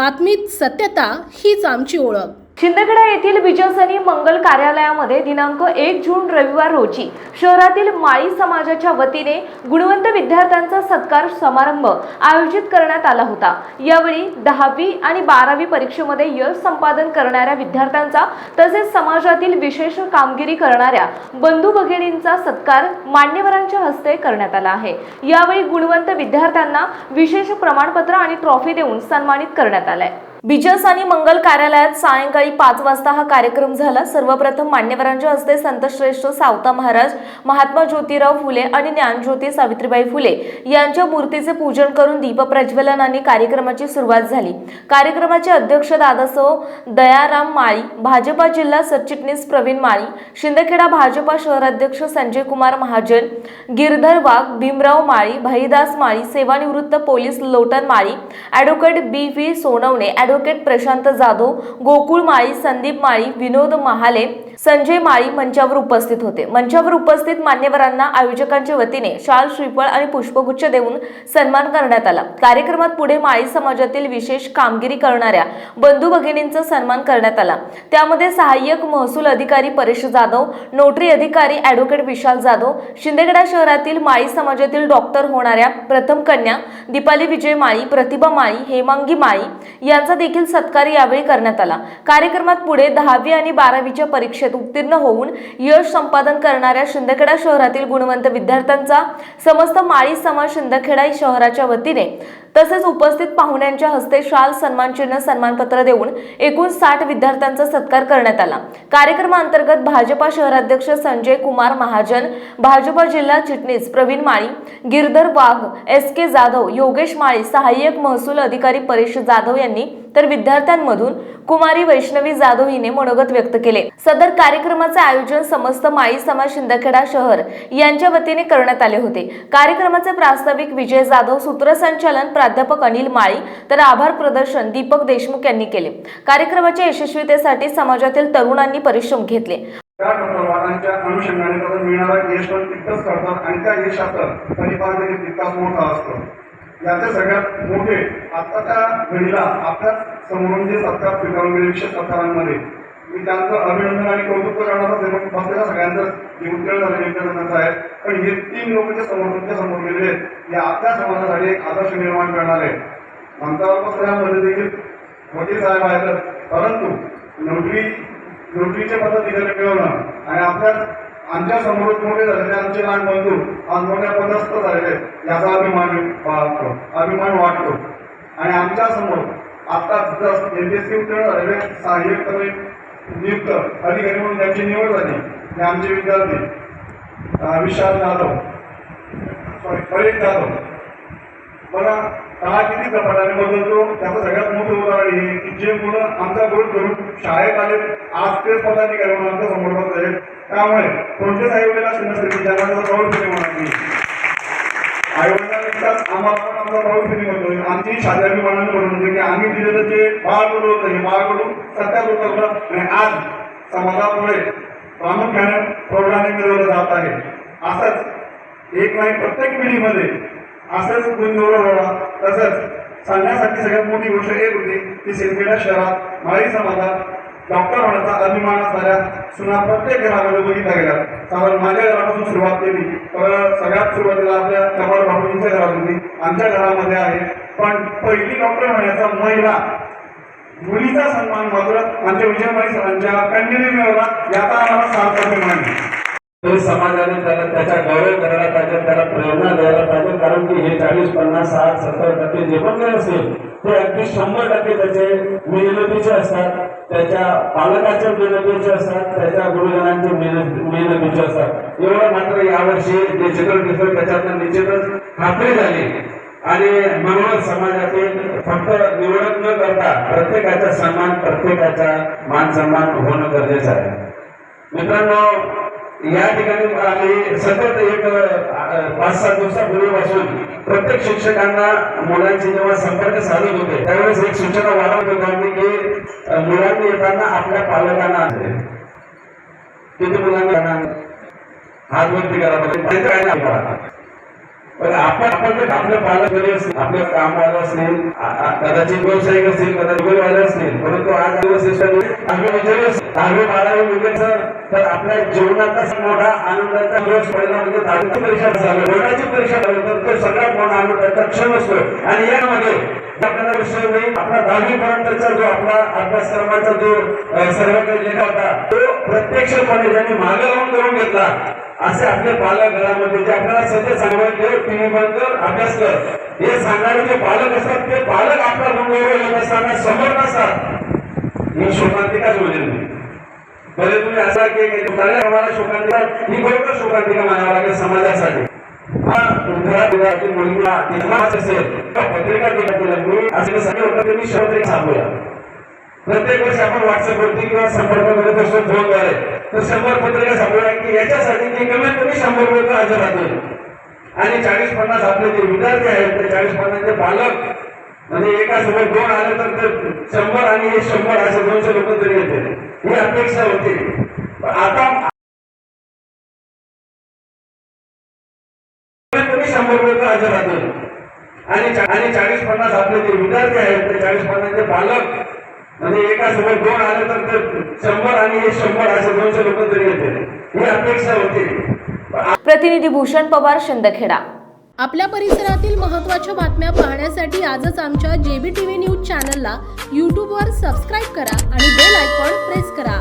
बातमीत सत्यता हीच आमची ओळख. शिंदखेडा येथील विजयसनी मंगल कार्यालयामध्ये दिनांक एक जून रविवार रोजी शहरातील माळी समाजाच्या वतीने गुणवंत विद्यार्थ्यांचा सत्कार समारंभ आयोजित करण्यात आला होता. यावेळी दहावी आणि बारावी परीक्षेमध्ये यश संपादन करणाऱ्या विद्यार्थ्यांचा तसेच समाजातील विशेष कामगिरी करणाऱ्या बंधू भगिनींचा सत्कार मान्यवरांच्या हस्ते करण्यात आला आहे. यावेळी गुणवंत विद्यार्थ्यांना विशेष प्रमाणपत्र आणि ट्रॉफी देऊन सन्मानित करण्यात आलाय. बिजस आणि मंगल कार्यालयात सायंकाळी पाच वाजता हा कार्यक्रम झाला. सर्वप्रथम मान्यवरांच्या हस्ते संतश्रेष्ठ सावता महाराज महात्मा ज्योतिराव फुले आणि ज्ञानज्योती सावित्रीबाई फुले यांच्या मूर्तीचे पूजन करून दीप प्रज्वलनाने कार्यक्रमाची सुरुवात झाली. कार्यक्रमाचे अध्यक्ष दादासो दयाराम माळी भाजपा जिल्हा सरचिटणीस प्रवीण माळी शिंदखेडा भाजपा शहराध्यक्ष संजय कुमार महाजन गिरधर वाघ भीमराव माळी भाईदास माळी सेवानिवृत्त police Lotan Mali advocate B V Sonawane advocate Prashant Jadhav Gokul Mali Sandeep Mali Vinod Mahale Sanjay Mali मंचावर उपस्थित होते. मंचावर उपस्थित मान्यवरांना आयोजकांच्या वतीने शाल श्रीफळ आणि पुष्पगुच्छ देऊन सन्मान करण्यात आला. कार्यक्रमात पुढे माळी समाजातील विशेष कामगिरी करणाऱ्या बंधू भगिनींचा सन्मान करण्यात आला. त्यामध्ये सहाय्यक महसूल अधिकारी परेश जाधव नोटरी अधिकारी ॲडव्होकेट विशाल जाधव शिंदेगडा शहरातील माळी समाजातील डॉक्टर होणाऱ्या प्रथम कन्या दीपाली विजय माळी प्रतिभा माळी हेमांगी माळी यांचा देखील सत्कार यावेळी करण्यात आला. कार्यक्रमात पुढे दहावी आणि बारावीच्या परीक्षेत उत्तीर्ण होऊन यश संपादन करणाऱ्या शिंदखेडा शहरातील गुणवंत विद्यार्थ्यांचा समस्त माळी समाज शिंदखेडा शहराच्या वतीने तसेच उपस्थित पाहुण्यांच्या हस्ते शाल सन्मान चिन्ह सन्मानपत्र देऊन एकूण साठ विद्यार्थ्यांचा सत्कार करण्यात आला. कार्यक्रमाअंतर्गत भाजपा शहराध्यक्ष संजय कुमार महाजन भाजपा जिल्हा चिटणीस प्रवीण माळी गिरधर वाघ एस के जाधव योगेश माळी सहाय्यक महसूल अधिकारी परेश जाधव यांनी तर विद्यार्थ्यांमधून कुमारी वैष्णवी जाधव हिने मनोगत व्यक्त केले. सदर कार्यक्रमाचे आयोजन समस्त माळी समाज शिंदखेडा शहर यांच्या वतीने करण्यात आले होते. कार्यक्रमाचे प्रास्ताविक विजय जाधव सूत्रसंचालन प्राध्यापक अनिल माळी तर आभार प्रदर्शन दीपक देशमुख यांनी केले. कार्यक्रमाच्या यशस्वीतेसाठी समाजातील तरुणांनी परिश्रम घेतले. त्या वाटांच्या अनुषंगाने त्याचा मिळणारा यश पण तितकंच करतात आणि त्या यशाचं परिपाक तितकाच मोठा असतो. याचे सगळ्यात मोठे आत्ताच्या घडीला आपल्याच समोरून जे सत्कार स्वीकारून गेले विशेष सत्कारांमध्ये मी त्यांचं अभिनंदन आणि कौतुक तर करणारच आहे पण बसलेल्या सगळ्यांचं. जे उत्तर झाले आहे. पण हे तीन लोक जे समोर समोर गेलेले आहेत हे आपल्या समाजासाठी एक आदर्श निर्माण करणार. आहेत. मंचावर बसल्यामध्ये देखील मोठी साहेब आहेत. परंतु नोटरी नोटरीचे पद तिकडे मिळवणं आणि आपल्या आमच्यासमोर मोठे झालेले आमचे लहान बंधू आज मोठ्या पदस्थ झालेले याचा अभिमान बाळगतो अभिमान वाटतो. आणि आमच्यासमोर आता सी उत्तीर्ण झालेले सहाय्यक नियुक्त अधिकारी म्हणून त्यांची निवड झाली. आणि आमचे विद्यार्थी विशाल जाधव सॉरी परेश जाधव. बघा काळा किती झपाट्याने बदलतो त्याचं सगळ्यात मोठं उदाहरण हे की जे मुलं आमचा ग्रुप करून शाळेत आले आज तेच पदाधिकारी म्हणून आमच्यासमोर बसत आहेत त्यामुळे कोणत्याच आयोगाला नसते त्यांना प्रौढ फेरी म्हणा मी आईवडिलांपेक्षाच आम्हाला पण आमचा प्रौढ फेरी म्हणतोय आमची शादी विमानाने म्हणून होते की आम्ही दिलेलं जे बाळ बाळकडू होतं हे बाळकडू सत्यात उतरलं आणि आज समाजामुळे प्रामुख्याने प्रौढाने मिळवलं जात आहे. असंच एक नाही प्रत्येक पिढीमध्ये असंच गुण व्हावा. तसंच सांगण्यासाठी सगळ्यात मोठी गोष्ट एक होती की सिंदखेडा शहरात माळी समाजात डॉक्टर होण्याचा अभिमान असणाऱ्या सुना प्रत्येक घरामध्ये बघितल्या गेल्या साधारण माझ्या घरापासून सुरुवात केली. तर सगळ्यात सुरुवातीला आपल्या कमळ भाऊजींच्या घरात होती. आमच्या घरामध्ये आहे. पण पहिली डॉक्टर होण्याचा महिला मुलीचा सन्मान मात्र आमच्या विजयमाई सरांच्या कन्याने मिळवला याचा आम्हाला सार्थक अभिमान समाजाने त्याला त्याचा गौरव करायला पाहिजे त्याला प्रेरणा द्यायला पाहिजे कारण की हे चाळीस पन्नास साठ सत्तर टक्के जे पण काही असेल ते अगदी शंभर टक्के त्याचे मेहनतीचे असतात. त्याच्या पालकाच्या मेहनतीचे असतात त्याच्या गुरुजनांचे मेहनत मेहनतीचे असतात. एवढं मात्र यावर्षी डिजिटल डिजिटल त्याच्यातनं निश्चितच खात्री झाली. आणि म्हणूनच समाजातील फक्त निवडक न करता प्रत्येकाचा सन्मान प्रत्येकाचा मान सन्मान होणं गरजेचं आहे. मित्रांनो या ठिकाणी आम्ही सतत एक पाच सात दिवसापूर्वीपासून प्रत्येक शिक्षकांना मुलांचे जेव्हा संपर्क साधत होते त्यावेळेस एक सूचना वाढवत होतो आम्ही की मुलांनी येताना आपल्या पालकांना किती मुलांना हात वरती करा म्हणजे बरं. त्यांचं काय नाही करा. पण आपण आपण जर आपलं पालक जरी असेल आपलं काम आलं असेल कदाचित व्यावसायिक असेल कदाचित आलं असेल परंतु आज दिवस आम्ही विचारू दहावी बारावी विकेचं तर आपल्या जीवनाचा मोठा आनंदाचा दिवस पहिला म्हणजे दहावीची परीक्षा झाली. बोर्डाची परीक्षा झाली तर तो सगळ्यात मोठा आनंदाचा क्षण असतो. आणि यामध्ये आपल्याला विषय नाही आपला दहावी पर्यंतचा जो आपला अभ्यासक्रमाचा जो सर्व काही लिहिला होता तो प्रत्यक्षपणे ज्यांनी मागावून करून घेतला. असे आपल्या पालक घरामध्ये जे आपल्याला सध्या सांगायचे टीव्ही बंद कर अभ्यास कर. हे सांगणारे जे पालक असतात ते पालक आपला मुंबईवर येत असताना समोर नसतात. ही शोकांतिकाच होईल बरे तुम्ही असा की चांगल्या प्रमाणात शोकांतिका ही बरोबर शोकांतिका मानावं लागेल समाजासाठी. हा, मुलगा निर्माण असेल. पत्रिका दिला तिला मी असे सगळे होतं की मी शब्द एक सांगूया प्रत्येक वर्षी आपण व्हॉट्सअपवरती किंवा संपर्क करत असतो फोनद्वारे तर शंभर पत्रिका सांगूया की याच्यासाठी ते कमीत कमी शंभर लोक हजर राहतील. आणि चाळीस पन्नास आपले जे विद्यार्थी आहेत ते चाळीस पन्नासचे पालक म्हणजे एका सोबत दोन आले तर ते शंभर आणि हे शंभर असे दोनशे लोक तरी येते ही अपेक्षा होती. पण आता कमी शंभर लोक हजर राहतील. आणि आणि चाळीस पन्नास आपले जे विद्यार्थी आहेत ते चाळीस पन्नासचे पालक म्हणजे एका सोबत दोन आले तर शंभर आणि हे शंभर असे दोनशे लोक तरी येते. ही अपेक्षा होती. प्रतिनिधी भूषण पवार शिंदखेडा. आपल्या परिसरातील महत्त्वाच्या बातम्या पाहण्यासाठी आजच आमच्या जेबी टी व्ही न्यूज चॅनलला यूट्यूबवर सबस्क्राईब करा आणि बेल आयकॉन प्रेस करा.